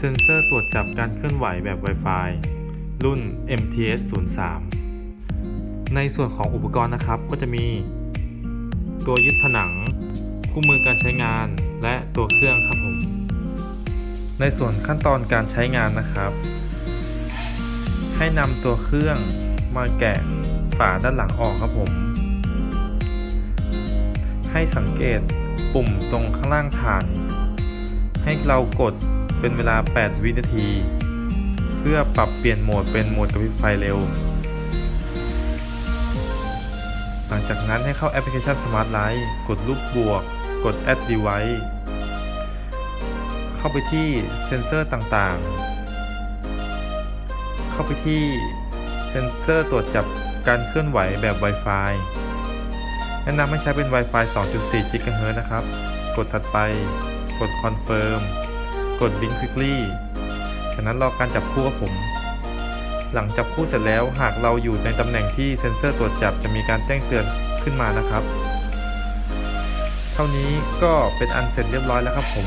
เซ็นเซอร์ตรวจจับการเคลื่อนไหวแบบ Wi-Fi รุ่น MTS 03ในส่วนของอุปกรณ์นะครับก็จะมี ตัวยึดผนัง คู่มือการใช้งาน และตัวเครื่องครับผม ในส่วนขั้นตอนการใช้งานนะครับ ให้นำตัวเครื่องมาแกะฝาด้านหลังออกครับผม ให้สังเกตปุ่มตรงข้างล่างฐาน ให้เรากด เป็นเวลา 8 วินาที เพื่อปรับเปลี่ยนโหมดเป็นโหมดกระพริบไฟเร็ว หลังจากนั้นให้เข้าแอปพลิเคชัน Smart Light กดรูปบวก กด Add Device เข้าไปที่เซนเซอร์ต่างๆ เข้าไปที่เซนเซอร์ตรวจจับการเคลื่อนไหวแบบ Wi-Fi แนะนำให้ใช้เป็น Wi-Fi 2.4 GHz นะครับ กดถัดไป กด Confirm กด Link Quickly จากนั้นรอการจับคู่กับผม หลังจับคู่เสร็จแล้วหากเราอยู่ในตำแหน่งที่เซ็นเซอร์ตรวจจับจะมีการแจ้งเตือนขึ้นมานะครับ เท่านี้ก็เป็นอันเสร็จเรียบร้อยแล้วครับผม